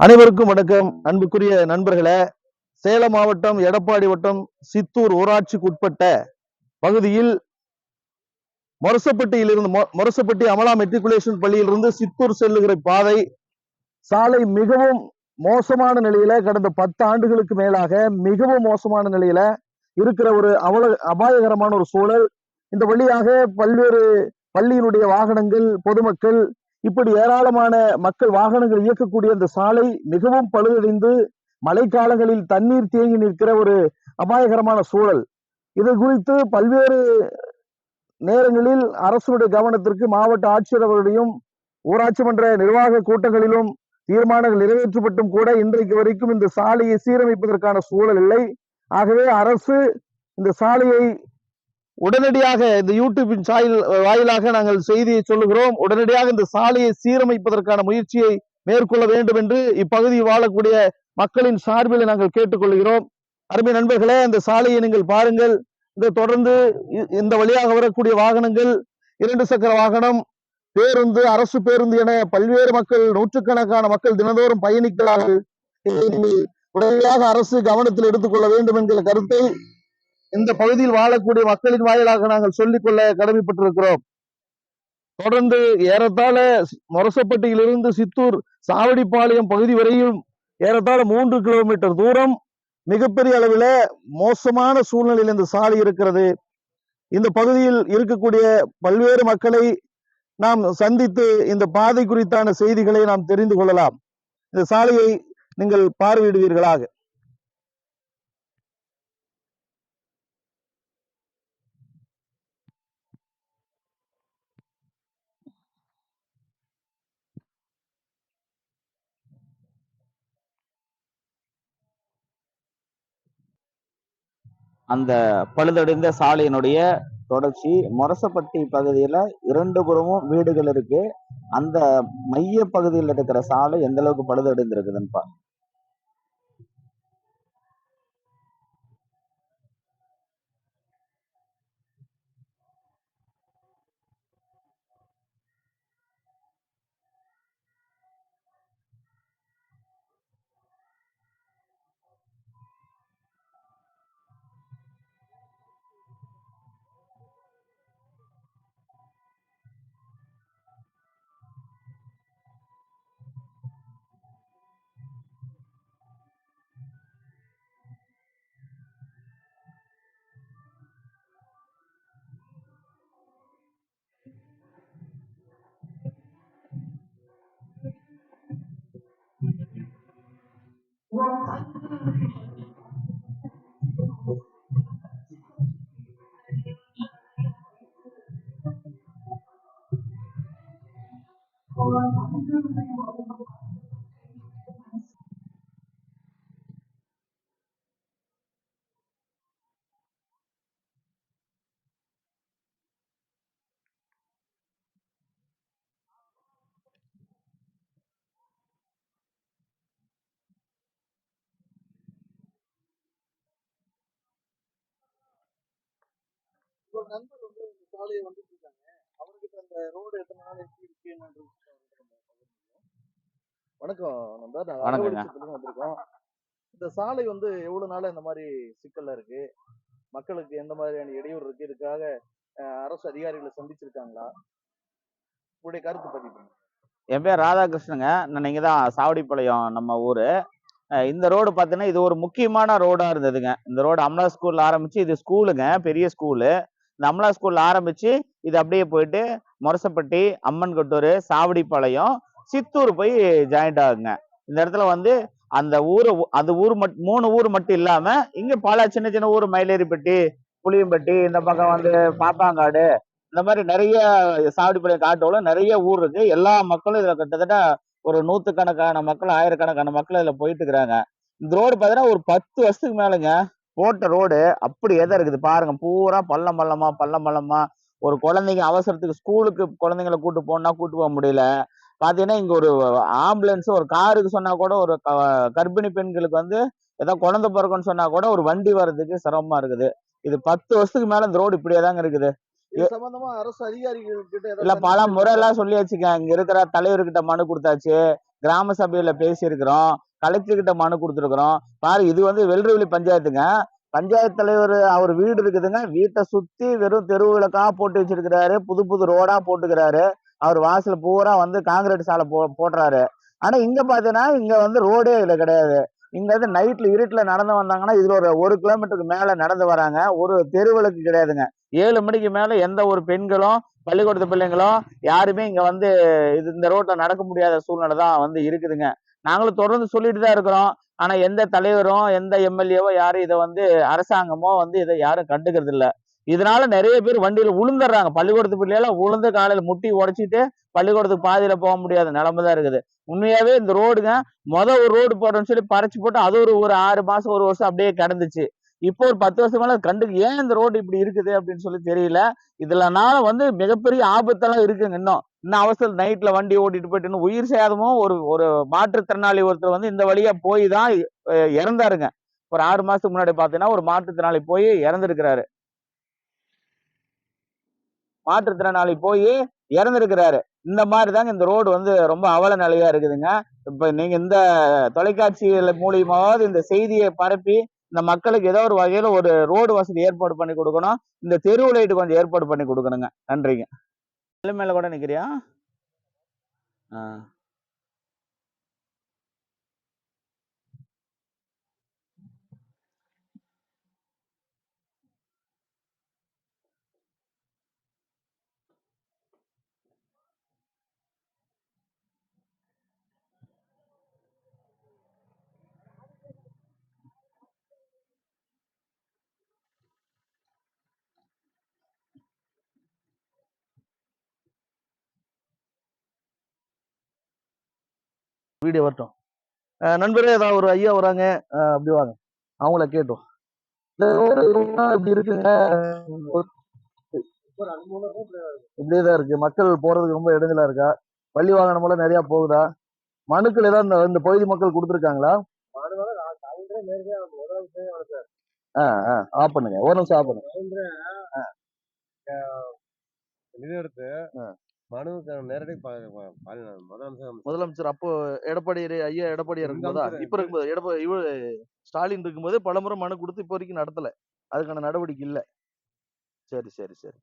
அனைவருக்கும் வணக்கம். அன்புக்குரிய நண்பர்களே சேலம் மாவட்டம் எடப்பாடி வட்டம் சித்தூர் ஊராட்சிக்குட்பட்ட பகுதியில் மொரசப்பட்டியிலிருந்து மொரசப்பட்டி அமலா மெட்ரிகுலேஷன் பள்ளியிலிருந்து சித்தூர் செல்லுகிற பாதை சாலை மிகவும் மோசமான நிலையில கடந்த பத்து ஆண்டுகளுக்கு மேலாக மிகவும் மோசமான நிலையில இருக்கிற ஒரு அவல அபாயகரமான ஒரு சூழல். இந்த வழியாக பல்வேறு பள்ளியினுடைய வாகனங்கள் பொதுமக்கள் இப்படி ஏராளமான மக்கள் வாகனங்கள் இயக்கக்கூடிய இந்த சாலை மிகவும் பழுதடைந்து மழைக்காலங்களில் தண்ணீர் தேங்கி நிற்கிற ஒரு அபாயகரமான சூழல். இது குறித்து பல்வேறு நேரங்களில் அரசுடைய கவனத்திற்கு மாவட்ட ஆட்சியர் அவர்களுடையும் ஊராட்சி மன்ற நிர்வாக கூட்டங்களிலும் தீர்மானங்கள் நிறைவேற்றப்பட்டும் கூட இன்றைக்கு வரைக்கும் இந்த சாலையை சீரமைப்பதற்கான சூழல் இல்லை. ஆகவே அரசு இந்த சாலையை உடனடியாக இந்த யூடியூபின் சாயில் வாயிலாக நாங்கள் செய்தியை சொல்லுகிறோம். உடனடியாக இந்த சாலையை சீரமைப்பதற்கான முயற்சியை மேற்கொள்ள வேண்டும் என்று இப்பகுதியில் வாழக்கூடிய மக்களின் சார்பில் நாங்கள் கேட்டுக்கொள்கிறோம். அருமை நண்பர்களே இந்த சாலையை நீங்கள் பாருங்கள். இந்த தொடர்ந்து இந்த வழியாக வரக்கூடிய வாகனங்கள் இரண்டு சக்கர வாகனம் பேருந்து அரசு பேருந்து என பல்வேறு மக்கள் நூற்றுக்கணக்கான மக்கள் தினந்தோறும் பயணிக்கிறார்கள். உடனடியாக அரசு கவனத்தில் எடுத்துக்கொள்ள வேண்டும் என்கிற கருத்தை இந்த பகுதியில் வாழக்கூடிய மக்களின் வாயிலாக நாங்கள் சொல்லிக்கொள்ள கடமைப்பட்டிருக்கிறோம். தொடர்ந்து ஏறத்தாழ மொரசப்பட்டியிலிருந்து சித்தூர் சாவடிப்பாளையம் பகுதி வரையும் ஏறத்தாழ மூன்று கிலோமீட்டர் தூரம். மிகப்பெரிய அளவில் மோசமான சூழ்நிலையில் இந்த சாலை இருக்கிறது. இந்த பகுதியில் இருக்கக்கூடிய பல்வேறு மக்களை நாம் சந்தித்து இந்த பாதை குறித்தான செய்திகளை நாம் தெரிந்து கொள்ளலாம். இந்த சாலையை நீங்கள் பார்வையிடுவீர்களாக. அந்த பழுதடைந்த சாலையினுடைய தொடர்ச்சி மொரசப்பட்டி பகுதியில இரண்டு புறமும் வீடுகள் இருக்கு. அந்த மைய பகுதியில் இருக்கிற சாலை எந்த அளவுக்கு பழுதடைந்திருக்குதுன்னு பா ஒரு நண்பர் வந்து இந்த சாலையை வந்துட்டு இருக்காங்க. அவர்கிட்ட அந்த ரோடு எத்தனை நாள் எப்படி இருக்கு என்னன்றது. வணக்கம் நண்பர் நாங்க வணக்கங்க. வந்திருக்கோம். இந்த சாலை வந்து எவ்வளவு நாளா இந்த மாதிரி சிக்கல்ல இருக்கு? மக்களுக்கு எந்த மாதிரியான இடையூறு இருக்கு? இதுக்காக அஹ், அரசு அதிகாரிகளை சந்திச்சிருக்காங்களா? உங்களுடைய கருத்து பதிவு பண்ணுங்க. என் பேர் ராதாகிருஷ்ணங்க நான் இங்கே தான் சாவடிப்பாளையம் நம்ம ஊர். இந்த ரோடு பார்த்தீங்கன்னா இது ஒரு முக்கியமான ரோடாக இருந்ததுங்க. இந்த ரோடு அமலா ஸ்கூலில் ஆரம்பிச்சு இது ஸ்கூலுங்க பெரிய ஸ்கூலு இந்த அமலா ஸ்கூலில் ஆரம்பிச்சு இது அப்படியே போயிட்டு மொரசப்பட்டி அம்மன் கொட்டூர் சாவடிப்பாளையம் சித்தூர் போய் ஜாயிண்ட் ஆகுங்க. இந்த இடத்துல வந்து அந்த ஊர் அந்த ஊர் மட் மூணு ஊர் மட்டும் இல்லாமல் இங்கே பல சின்ன சின்ன ஊர் மயிலேறிப்பட்டி புளியம்பட்டி இந்த பக்கம் வந்து பாப்பாங்காடு இந்த மாதிரி நிறைய சாவடிப்பாளையம் காட்டோல நிறைய ஊர் இருக்கு. எல்லா மக்களும் இதுல கிட்டத்தட்ட ஒரு நூத்துக்கணக்கான மக்கள் ஆயிரக்கணக்கான மக்கள் இதுல போயிட்டு இருக்கிறாங்க. இந்த ரோடு பார்த்தீங்கன்னா ஒரு பத்து வருஷத்துக்கு மேலங்க. போட்ட ரோடு அப்படி எதை இருக்குது. பாருங்க பூரா பள்ளம் பள்ளமா பள்ளம் பள்ளமா. ஒரு குழந்தைங்க அவசரத்துக்கு ஸ்கூலுக்கு குழந்தைங்களை கூட்டு போனா கூட்டு போக முடியல. பாத்தீங்கன்னா இங்க ஒரு ஆம்புலன்ஸ் ஒரு காருக்கு சொன்னா கூட ஒரு க- கர்ப்பிணி பெண்களுக்கு வந்து ஏதோ குழந்தை பிறக்குன்னு சொன்னா கூட ஒரு வண்டி வர்றதுக்கு சிரமமா இருக்குது. இது பத்து வருஷத்துக்கு மேல இந்த ரோடு இப்படியே தாங்க இருக்குது. சம்பந்தமா அரசு அதிகாரிகள் கிட்ட இல்ல பல முறை எல்லாம் சொல்லியாச்சுங்க இங்க இருக்கிற தலைவர்கிட்ட மனு கொடுத்தாச்சு. கிராம சபையில பேசியிருக்கிறோம். கலெக்டர் கிட்ட மனு கொடுத்துருக்குறோம். பாரு இது வந்து வெள்ளரிவெளி பஞ்சாயத்துங்க. பஞ்சாயத்து தலைவர் அவர் வீடு இருக்குதுங்க. வீட்டை சுத்தி வெறும் தெரு விளக்கா போட்டு வச்சிருக்கிறாரு. புது புது ரோடா போட்டுக்கிறாரு. அவர் வாசல் பூரா வந்து காங்கிரீட் சாலை போ போடுறாரு ஆனா இங்க பாத்தீங்கன்னா இங்க வந்து ரோடே இதுல கிடையாது. இங்க வந்து நைட்ல இருட்டுல நடந்து வந்தாங்கன்னா இதுல ஒரு ஒரு கிலோமீட்டருக்கு மேல நடந்து வராங்க. ஒரு தெருவிளக்கு கிடையாதுங்க. ஏழு மணிக்கு மேல எந்த ஒரு பெண்களும் பள்ளிக்கூடத்து பிள்ளைங்களும் யாருமே இங்க வந்து இது இந்த ரோட்ல நடக்க முடியாத சூழ்நிலை தான் வந்து இருக்குதுங்க. நாங்களும் தொடர்ந்து சொல்லிட்டு தான் இருக்கிறோம். ஆனா எந்த தலைவரும் எந்த எம்எல்ஏவோ யாரும் இதை வந்து அரசாங்கமோ வந்து இதை யாரும் கண்டுக்கிறது இல்லை. இதனால நிறைய பேர் வண்டியில உளுந்துடுறாங்க. பள்ளிக்கூடத்து பிள்ளையெல்லாம் உளுந்து காலையில முட்டி உடைச்சிட்டு பள்ளிக்கூடத்துக்கு பாதியில போக முடியாத நிலைமை தான் இருக்குது. உண்மையாவே இந்த ரோடுங்க மொதல் ஒரு ரோடு போடுறோம்னு சொல்லி பறிச்சு போட்டு அது ஒரு ஒரு ஆறு மாசம் ஒரு வருஷம் அப்படியே கிடந்துச்சு. இப்போ ஒரு பத்து வருஷம் மேல கண்டு ஏன் இந்த ரோடு இப்படி இருக்குது? அப்படின்னு சொல்லி தெரியல. இதுலனால வந்து மிகப்பெரிய ஆபத்தெல்லாம் இருக்குங்க இன்னும். இன்னும் அவசர நைட்ல வண்டி ஓட்டிட்டு போயிட்டு இன்னும் உயிர் சேதமும் ஒரு ஒரு மாற்றுத்திறனாளி ஒருத்தர் வந்து இந்த வழியா போய் தான் இறந்தாருங்க. ஒரு ஆறு மாசத்துக்கு முன்னாடி பாத்தீங்கன்னா ஒரு மாற்றுத்திறனாளி போய் இறந்துருக்கிறாரு. மாற்றுத்திறனாளி போய் இறந்துருக்கிறாரு. இந்த மாதிரி தாங்க இந்த ரோடு வந்து ரொம்ப அவல நிலையா இருக்குதுங்க. இப்ப நீங்க இந்த தொலைக்காட்சிகள் மூலியமாவது இந்த செய்தியை பரப்பி இந்த மக்களுக்கு ஏதோ ஒரு வகையில ஒரு ரோடு வசதி ஏற்பாடு பண்ணி கொடுக்கணும். இந்த தெருவு லைட்டு கொஞ்சம் ஏற்பாடு பண்ணி கொடுக்கணுங்க. நன்றிங்க. மேல கூட நிக்கிறியா? ஆ. வீடியோ வரட்டும். நண்பரே ஏதாவது ஒரு ஐயா வராங்க அப்படி வாங்க. அவங்கள கேட்டோம். இப்படி இருக்குங்க? இப்படியேதான் இருக்கு. மக்கள் போறதுக்கு ரொம்ப இடைஞ்சலா இருக்கா? பள்ளி வாகனம் எல்லாம் நிறைய போகுதா? மனுக்கள் ஏதாவது இந்த- பகுதி மக்கள் கொடுத்துருக்காங்களா? ஆஃப் பண்ணுங்க. ஒரு நிமிஷம் ஆஃப் பண்ணுங்க. மனுவுக்கு நேரடி ப- ப- ப- முதலமைச்சர் அப்போ எடப்பாடி ஐயா எடப்பாடியார் இருக்கும்போதா? இப்ப இருக்கும்போது எடப்பாடி இவரு ஸ்டாலின் இருக்கும்போது பலமுறை மனு கொடுத்து இப்போ வரைக்கும் நடத்தல. அதுக்கான நடவடிக்கை இல்ல. சரி சரி சரி.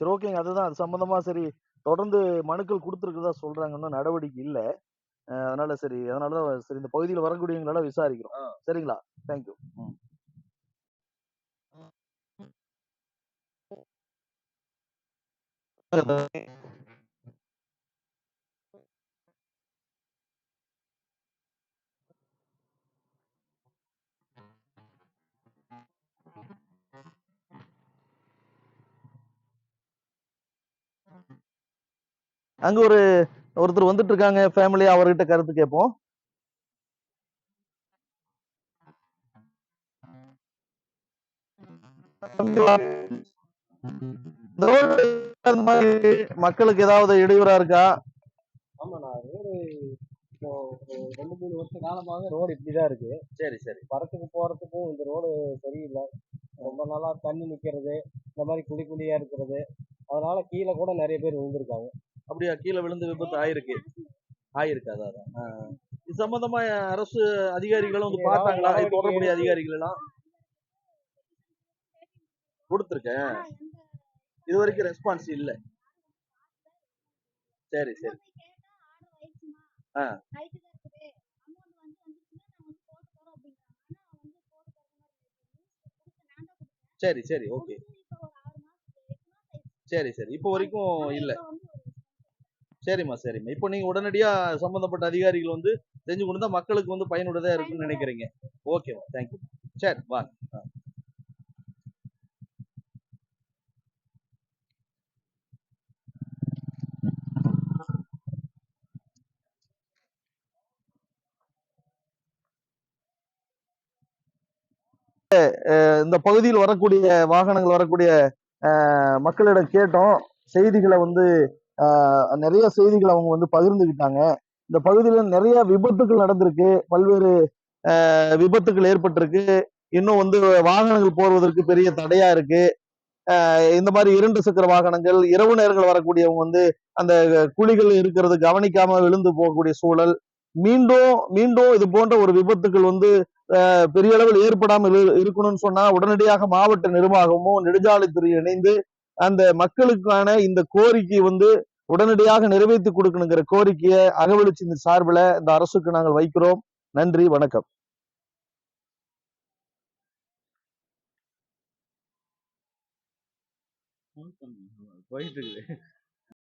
சரி ஓகேங்க அதுதான். அது சம்பந்தமா சரி தொடர்ந்து மனுக்கள் கொடுத்துருக்கிறதா சொல்றாங்க. இன்னும் நடவடிக்கை இல்ல. அதனால சரி அதனாலதான் சரி இந்த பகுதியில் வரக்கூடியவங்களெல்லாம் விசாரிக்கிறோம். ஆ. சரிங்களா? தேங்க்யூ அங்க ஒரு ஒருத்தர் வந்துட்டு இருக்காங்க ஃபேமிலி அவர்கிட்ட கருத்து கேட்போம். மக்களுக்கு ஏதாவது இடையூறா இருக்கா? ஆமா நான் ரோடு இப்போ ஒரு ரெண்டு மூணு வருஷ காலமாக ரோடு இப்படிதான் இருக்கு. சரி சரி. வரத்துக்கு போறதுக்கும் இந்த ரோடு சரியில்லை. ரொம்ப நாளா தண்ணி நிக்கிறது இந்த மாதிரி குழி குழியா இருக்கிறது. அதனால கீழே கூட நிறைய பேர் விழுந்திருக்காங்க. அப்படியா? கீழே விழுந்து விபத்து ஆயிருக்கு. ஆயிருக்கு அதான். இது சம்பந்தமா அரசு அதிகாரிகளும் வந்து பார்த்தாங்களா? தொடர்புடைய அதிகாரிகள் எல்லாம் கொடுத்துருக்கேன். இது வரைக்கும் ரெஸ்பான்ஸ் இல்ல. சரி சரி. ஆ. சரி சரி ஓகே. சரி சரி. இப்போ வரைக்கும் இல்ல. சரிம்மா சரிம்மா. இப்போ நீங்க உடனடியா சம்பந்தப்பட்ட அதிகாரிகள் வந்து செஞ்சு கொடுத்தா மக்களுக்கு வந்து பயனுள்ளதா இருக்கும்னு நினைக்கிறீங்க. ஓகேவா தேங்க்யூ சரி வாங்க ஆ. இந்த பகுதியில் வரக்கூடிய வாகனங்கள் வரக்கூடிய அஹ், மக்களிடம் கேட்டோம். செய்திகளை வந்து நிறைய செய்திகளை அவங்க வந்து பகிர்ந்துக்கிட்டாங்க இந்த பகுதியில் நிறைய விபத்துகள் நடந்திருக்கு. பல்வேறு விபத்துகள் ஏற்பட்டிருக்கு. இன்னும் வந்து வாகனங்கள் போவதற்கு பெரிய தடையா இருக்கு. இந்த மாதிரி இரண்டு சக்கர வாகனங்கள் இரவு நேரங்கள் வரக்கூடியவங்க வந்து அந்த குழிகள் இருக்கிறது கவனிக்காம விழுந்து போகக்கூடிய சூழல். மீண்டும் மீண்டும் இது போன்ற ஒரு விபத்துகள் வந்து பெரிய அளவில் ஏற்படாமல் இருக்கணும்னு சொன்னா உடனடியாக மாவட்ட நிர்வாகமும் நெடுஞ்சாலைத்துறை இணைந்து அந்த மக்களுக்கான இந்த கோரிக்கை வந்து உடனடியாக நிறைவேற்றி கொடுக்கணுங்கிற கோரிக்கையை அகவலிச்சின் சார்பில் இந்த அரசுக்கு நாங்கள் வைக்கிறோம். நன்றி வணக்கம். போயிட்டு இருக்குது